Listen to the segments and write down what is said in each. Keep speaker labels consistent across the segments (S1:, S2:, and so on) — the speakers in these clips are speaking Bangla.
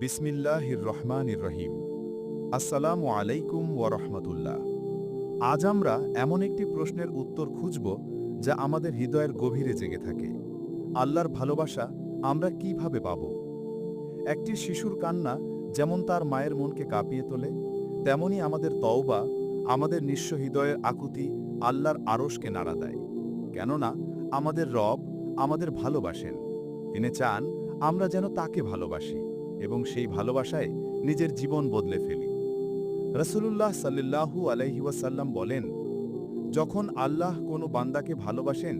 S1: বিসমিল্লাহির রহমানির রহিম। আসসালামু আলাইকুম ওয়ারহমতুল্লাহ আজ আমরা এমন একটি প্রশ্নের উত্তর খুঁজব যা আমাদের হৃদয়ের গভীরে জেগে থাকে। আল্লাহর ভালোবাসা আমরা কীভাবে পাব? একটি শিশুর কান্না যেমন তার মায়ের মনকে কাঁপিয়ে তোলে, তেমনি আমাদের তওবা আমাদের নিঃস্ব হৃদয়ের আকুতি আল্লাহর আড়সকে নাড়া দেয়। কেননা আমাদের রব আমাদের ভালোবাসেন। তিনি চান আমরা যেন তাকে ভালোবাসি। এবং সেই ভালোবাসায় নিজের জীবন বদলে ফেলি। রসুলুল্লাহ সাল্লাহু আলহিউসাল্লাম বলেন, যখন আল্লাহ কোনো বান্দাকে ভালোবাসেন,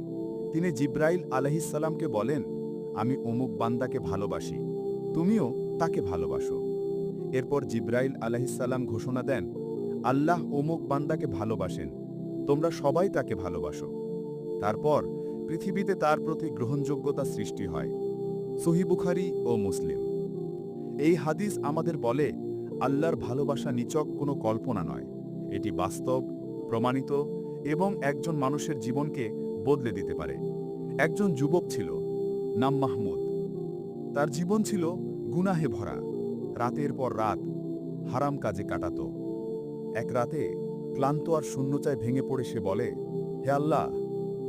S1: তিনি জিব্রাইল আলহিসাল্লামকে বলেন, আমি অমুক বান্দাকে ভালোবাসি, তুমিও তাকে ভালোবাসো। এরপর জিব্রাইল আলহিসাল্লাম ঘোষণা দেন, আল্লাহ অমুক বান্দাকে ভালোবাসেন, তোমরা সবাই তাকে ভালোবাসো। তারপর পৃথিবীতে তার প্রতি গ্রহণযোগ্যতা সৃষ্টি হয়, সহি বুখারি ও মুসলিম। এই হাদিস আমাদের বলে, আল্লাহর ভালোবাসা নিচক কোনো কল্পনা নয়। এটি বাস্তব, প্রমাণিত এবং একজন মানুষের জীবনকে বদলে দিতে পারে। একজন যুবক ছিল, নাম মাহমুদ। তার জীবন ছিল গুনাহে ভরা। রাতের পর রাত হারাম কাজে কাটাত। এক রাতে ক্লান্ত আর শূন্যচায় ভেঙে পড়ে সে বলে, হে আল্লাহ,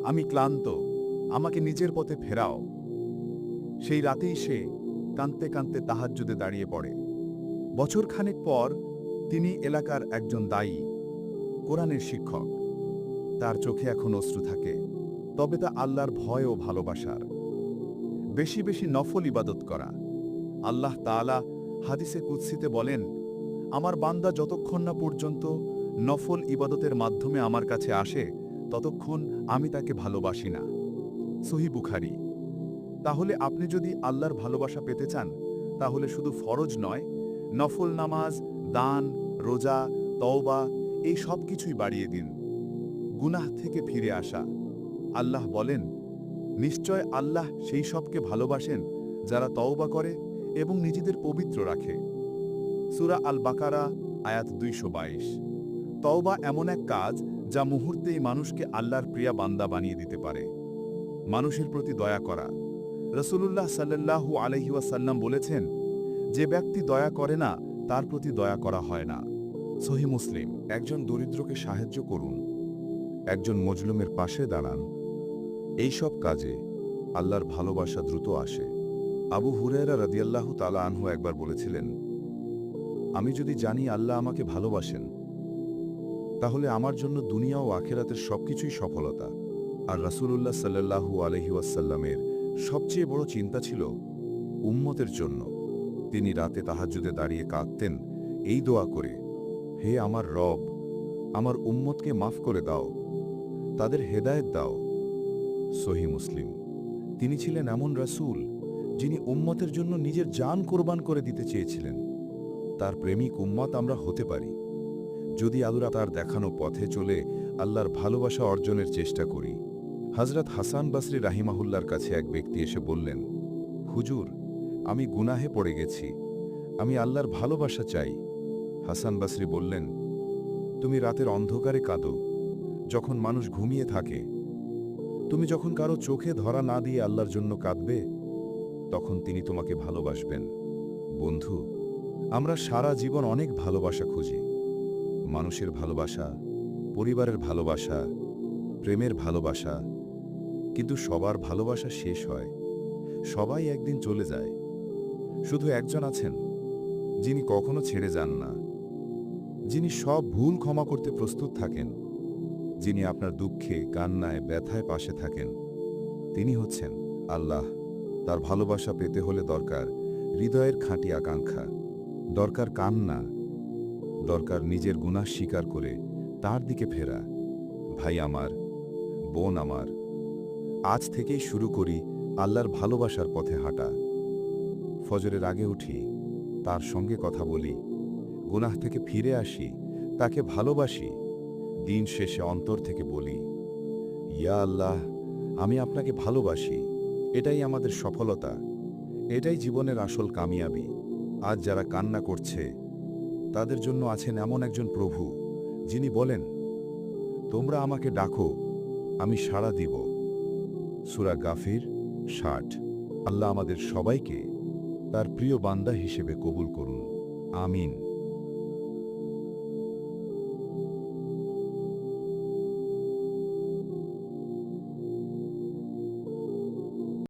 S1: আমি ক্লান্ত। আমাকে নিজের পথে ফেরাও। সেই রাতেই সে কাঁদতে কাঁদতে তাহাজ্জুদে দাঁড়িয়ে পড়ে। বছরখানেক পর তিনি এলাকার একজন দায়ী, কোরআনের শিক্ষক। তার চোখে এখন অশ্রু থাকে, তবে তা আল্লাহর ভয় ও ভালোবাসার। বেশি বেশি নফল ইবাদত করা। আল্লাহ তাআলা হাদিসে কুৎসিতে বলেন, আমার বান্দা যতক্ষণ না পর্যন্ত নফল ইবাদতের মাধ্যমে আমার কাছে আসে, ততক্ষণ আমি তাকে ভালোবাসি না। সহি বুখারি। তাহলে আপনি যদি আল্লাহর ভালোবাসা পেতে চান, তাহলে শুধু ফরজ নয়, নফল নামাজ, দান, রোজা, তওবা, এই সব কিছুই বাড়িয়ে দিন। গুনাহ থেকে ফিরে আসা। আল্লাহ বলেন, নিশ্চয় আল্লাহ সেই সবকে ভালোবাসেন যারা তওবা করে এবং নিজেদের পবিত্র রাখে। সুরা আল বাকারা আয়াত দুইশো বাইশ। তওবা এমন এক কাজ যা মুহূর্তেই মানুষকে আল্লাহর প্রিয়া বান্দা বানিয়ে দিতে পারে। মানুষের প্রতি দয়া করা। রসুলুল্লাহ সাল্লাল্লাহু আলহিউসাল্লাম বলেছেন, যে ব্যক্তি দয়া করে না, তার প্রতি দয়া করা হয় না। সহি মুসলিম। একজন দরিদ্রকে সাহায্য করুন। একজন মজলুমের পাশে দাঁড়ান। এই সব কাজে আল্লাহর ভালোবাসা দ্রুত আসে। আবু হুরেরা রাদিয়াল্লাহু তালা আনহু একবার বলেছিলেন, আমি যদি জানি আল্লাহ আমাকে ভালোবাসেন, তাহলে আমার জন্য দুনিয়া ও আখেরাতের সবকিছুই সফলতা। আর রাসূলুল্লাহ সাল্লাল্লাহু আলহি ওয়াসাল্লামের সবচেয়ে বড় চিন্তা ছিল উম্মতের জন্য। তিনি রাতে তাহাজ্জুদে দাঁড়িয়ে কাঁদতেন, এই দোয়া করে, হে আমার রব, আমার উম্মতকে মাফ করে দাও, তাদের হেদায়েত দাও। সহি মুসলিম, তিনি ছিলেন এমন রাসূল যিনি উম্মতের জন্য নিজের জান কোরবান করে দিতে চেয়েছিলেন। তার প্রেমিক উম্মত আমরা হতে পারি, যদি আদুরা তার দেখানো পথে চলে আল্লাহর ভালোবাসা অর্জনের চেষ্টা করি। হজরত হাসান বাসরি রাহিমাহুল্লার কাছে এক ব্যক্তি এসে বললেন, হুজুর, আমি গুনাহে পড়ে গেছি, আমি আল্লাহর ভালোবাসা চাই। হাসান বাসরি বললেন, তুমি রাতের অন্ধকারে কাঁদো, যখন মানুষ ঘুমিয়ে থাকে। তুমি যখন কারও চোখে ধরা না দিয়ে আল্লাহর জন্য কাঁদবে, তখন তিনি তোমাকে ভালোবাসবেন। বন্ধু, আমরা সারা জীবন অনেক ভালোবাসা খুঁজি। মানুষের ভালোবাসা, পরিবারের ভালোবাসা, প্রেমের ভালোবাসা কিন্তু সবার ভালোবাসা শেষ হয়। সবাই একদিন চলে যায়। শুধু একজন আছেন, যিনি কখনো ছেড়ে যান না। যিনি সব ভুল ক্ষমা করতে প্রস্তুত থাকেন। যিনি আপনার দুঃখে, কান্নায়, ব্যথায় পাশে থাকেন। তিনি হচ্ছেন আল্লাহ। তার ভালোবাসা পেতে হলে দরকার হৃদয়ের খাঁটি আকাঙ্ক্ষা। দরকার কান্না। দরকার নিজের গুনাহ স্বীকার করে তার দিকে ফেরা। ভাই আমার, বোন আমার আজ থেকেই শুরু করি আল্লাহর ভালোবাসার পথে হাঁটা। ফজরের আগে উঠি, তার সঙ্গে কথা বলি, গুনাহ থেকে ফিরে আসি, তাকে ভালোবাসি, দিন শেষে অন্তর থেকে বলি, ইয়া আল্লাহ, আমি আপনাকে ভালোবাসি, এটাই আমাদের সফলতা, এটাই জীবনের আসল কামিয়াবি। আজ যারা কান্না করছে, তাদের জন্য আছেন এমন একজন প্রভু, যিনি বলেন, তোমরা আমাকে ডাকো, আমি সাড়া দিব। সুরা গাফির ষাট। আল্লাহ আমাদের সবাইকে তার প্রিয় বান্দা হিসেবে কবুল করুন। আমিন।